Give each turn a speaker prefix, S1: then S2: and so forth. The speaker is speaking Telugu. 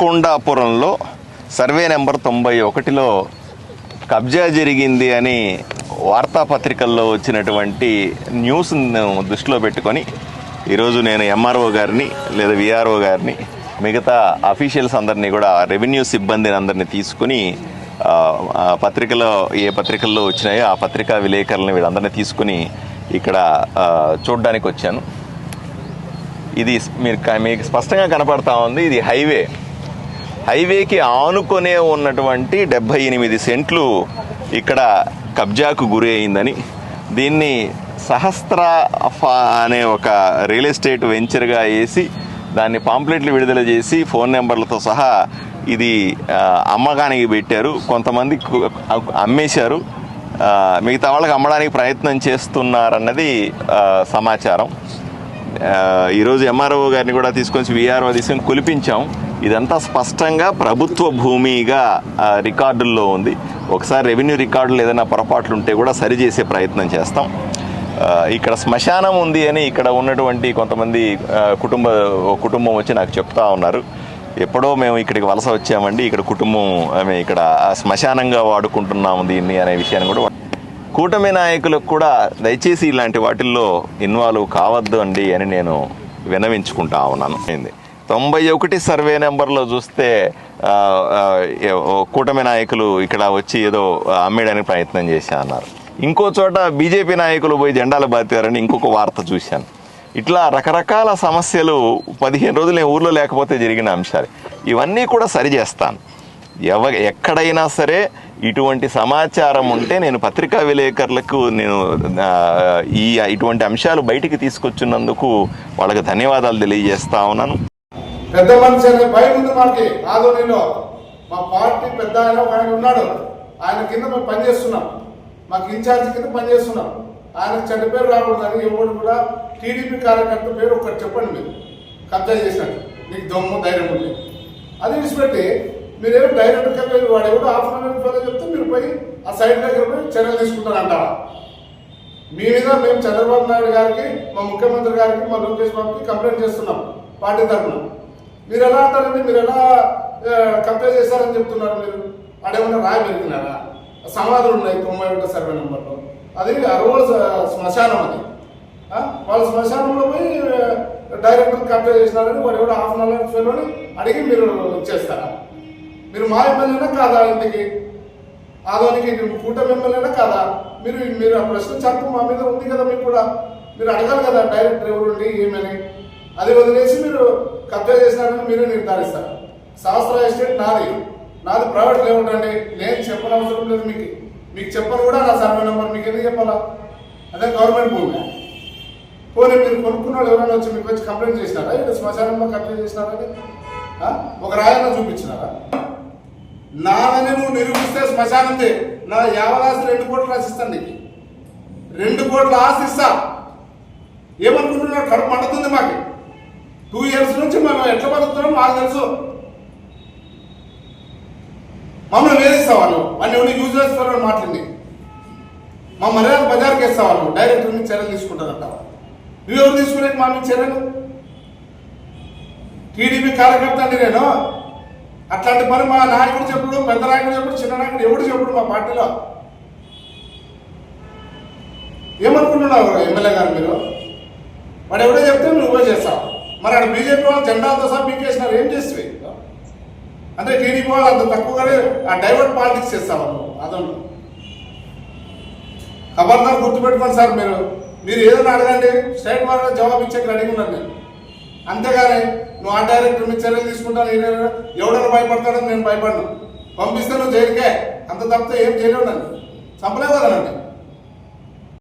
S1: కొండాపురంలో సర్వే నెంబర్ తొంభై ఒకటిలో కబ్జా జరిగింది అని వార్తాపత్రికల్లో వచ్చినటువంటి న్యూస్ను దృష్టిలో పెట్టుకొని ఈరోజు నేను ఎంఆర్ఓ గారిని లేదా విఆర్ఓ గారిని మిగతా అఫీషియల్స్ అందరినీ కూడా రెవెన్యూ సిబ్బందిని అందరినీ తీసుకుని పత్రికలో ఏ పత్రికల్లో వచ్చినాయో ఆ పత్రికా విలేకరులను వీళ్ళందరినీ తీసుకుని ఇక్కడ చూడడానికి వచ్చాను ఇది మీరు మీకు స్పష్టంగా కనపడతా ఉంది. ఇది హైవే. హైవేకి ఆనుకొనే ఉన్నటువంటి డెబ్బై ఎనిమిది సెంట్లు ఇక్కడ కబ్జాకు గురి అయిందని. దీన్ని సహస్ర అనే ఒక రియల్ ఎస్టేట్ వెంచర్గా వేసి దాన్ని పాంప్లెట్లు విడుదల చేసి ఫోన్ నెంబర్లతో సహా ఇది అమ్మకానికి పెట్టారు. కొంతమంది అమ్మేశారు. మిగతా వాళ్ళకి అమ్మడానికి ప్రయత్నం చేస్తున్నారన్నది సమాచారం. ఈరోజు ఎంఆర్ఓ గారిని కూడా తీసుకొచ్చి విఆర్ఓ తీసుకొని కొలిపించాం. ఇదంతా స్పష్టంగా ప్రభుత్వ భూమిగా రికార్డుల్లో ఉంది. ఒకసారి రెవెన్యూ రికార్డులు ఏదైనా పొరపాట్లు ఉంటే కూడా సరిచేసే ప్రయత్నం చేస్తాం. ఇక్కడ శ్మశానం ఉంది అని ఇక్కడ ఉన్నటువంటి కొంతమంది కుటుంబ కుటుంబం వచ్చి నాకు చెప్తా ఉన్నారు. ఎప్పుడో మేము ఇక్కడికి వలస వచ్చామండి. ఇక్కడ కుటుంబం మేము ఇక్కడ శ్మశానంగా వాడుకుంటున్నాము దీన్ని అనే విషయాన్ని కూడా కూటమి నాయకులకు కూడా దయచేసి ఇలాంటి వాటిల్లో ఇన్వాల్వ్ కావద్దు అండి అని నేను వినవించుకుంటా ఉన్నాను. ఏంది? తొంభై ఒకటి సర్వే నెంబర్లో చూస్తే ఓ కూటమి నాయకులు ఇక్కడ వచ్చి ఏదో అమ్మేయడానికి ప్రయత్నం చేశా అన్నారు. ఇంకో చోట బీజేపీ నాయకులు పోయి జెండాలు బాతారని ఇంకొక వార్త చూశాను. ఇట్లా రకరకాల సమస్యలు పదిహేను రోజులు నేను ఊర్లో లేకపోతే జరిగిన అంశాలు. ఇవన్నీ కూడా సరిచేస్తాను. ఎవ ఎక్కడైనా సరే ఇటువంటి సమాచారం ఉంటే నేను పత్రికా విలేకరులకు నేను ఈ ఇటువంటి అంశాలు బయటికి తీసుకొచ్చినందుకు వాళ్ళకి ధన్యవాదాలు తెలియజేస్తా ఉన్నాను.
S2: పెద్ద మనిషి అనే భయం ఉంది మనకి ఆదోనిలో మా పార్టీ పెద్ద ఆయన ఒక ఆయన ఉన్నాడు. ఆయన కింద మేము పనిచేస్తున్నాం. మాకు ఇన్ఛార్జ్ కింద పనిచేస్తున్నాం. ఆయనకు చెడ్డ పేరు రాకూడదని ఎవరు కూడా టీడీపీ కార్యకర్త పేరు ఒకటి చెప్పండి మీరు. కబ్జా చేసినట్టు. మీకు దమ్ము ధైర్యం ఉంది. అది విడిచిపెట్టి మీరేమో డైరెక్ట్ కబ్జా వాడు ఎవడో హాఫ్ అన్ అవర్ చెప్తే మీరు పోయి ఆ సైడ్ దగ్గర పోయి చర్యలు తీసుకుంటారంటారా మీ మీద మేము చంద్రబాబు నాయుడు గారికి మా ముఖ్యమంత్రి గారికి మా లోకేష్ బాబుకి కంప్లైంట్ చేస్తున్నాం పార్టీ తరఫున. మీరు ఎలా అంటారండి? మీరు ఎలా కంప్లైంట్ చేశారని చెప్తున్నారు మీరు? అడేమన్నా రాయి సమాధులు ఉన్నాయి తొంభై ఒకటో సర్వే నెంబర్లో. అది అరవై శ్మశానం అది. వాళ్ళ శ్మశానంలో పోయి డైరెక్టర్ కంప్లైంట్ చేసినారని వాడు ఎవడో హాఫ్ అన్ అవర్ ఫెలోని అడిగి మీరు ఇచ్చేస్తారా మీరు మా ఎమ్మెల్యేనా కాదా ఇంటికి ఆదోనికి కూటమి ఎమ్మెల్యేనా కాదా? మీరు మీరు ఆ ప్రశ్న చట్టం మా మీద ఉంది కదా మీకు కూడా. మీరు అడగాలి కదా డైరెక్టర్ ఎవరుండి ఏమని. అది వదిలేసి మీరు కబ్జా చేసినారని మీరే నిర్ధారిస్తారు. శాస్త్ర ఎస్టేట్ నాది. నాది ప్రైవేట్ లేఅవుట్ అండి. నేను చెప్పనవసరం లేదు మీకు. మీకు చెప్పను కూడా నా సర్వే నెంబర్ మీకు ఎందుకు చెప్పాలా? అదే గవర్నమెంట్ భూమి. పోనీ మీరు కొనుక్కున్న వాళ్ళు ఎవరైనా వచ్చి మీకు వచ్చి కంప్లైంట్ చేసినారా? ఇక్కడ శ్మశానంలో కంప్లైంట్ చేసినారా? ఒక రాయన్న చూపించినారా? నాదని నువ్వు నిరూపిస్తే శ్మశానంది నా యావరాశి రెండు కోట్లు రాసిస్తాను నీకు. రెండు కోట్లు ఆశిస్తా ఏమనుకుంటున్నా ఏమనుకుంటున్నావు? కడుపు మండుతుంది మాకు. టూ ఇయర్స్ నుంచి మేము ఎట్లా బతుకుతున్నాం? మాకు తెలుసు. మమ్మల్ని వేధిస్తావా నువ్వు? అన్ని ఎవరిని యూజ్ చేస్తారని మాట్లాడి. మా మర్యాద బజార్కి వేస్తావా నువ్వు? డైరెక్టర్ నుంచి చర్యలు తీసుకుంటారంట. నువ్వు ఎవరు తీసుకునేది మా మీద చర్యలు? టీడీపీ కార్యకర్త అండి నేను. అట్లాంటి పని మా నాయకుడు చెప్పుడు పెద్ద నాయకుడు చెప్పుడు చిన్న నాయకుడు ఎవడు చెప్పుడు మా పార్టీలో? ఏమనుకుంటున్నావు ఎమ్మెల్యే గారు మీరు? వాడు ఎవడో చెప్తే నువ్వే చేస్తావు. మరి అక్కడ బీజేపీ వాళ్ళు జెండాలతో సహా పీకేసినారు ఏం చేస్తే అంటే టీడీపీ వాళ్ళు అంత తక్కువగానే ఆ డైవర్ట్ పాలిటిక్స్ చేస్తావు నువ్వు? అదొండు ఖబర్దార్ గుర్తుపెట్టుకోండి సార్ మీరు. మీరు ఏదైనా అడగండి స్టేట్ వారిలో జవాబు ఇచ్చే రెడీగా ఉన్నాను నేను అంతేగాని నువ్వు ఆ డైరెక్టర్ మీద చర్యలు తీసుకుంటాను ఈయన ఎవడన్నా భయపడతాడని నేను భయపడను. పంపిస్తే నువ్వు జైలుకే. అంత తప్పితే ఏం చేయలేవు నన్ను చంపలేవు కదా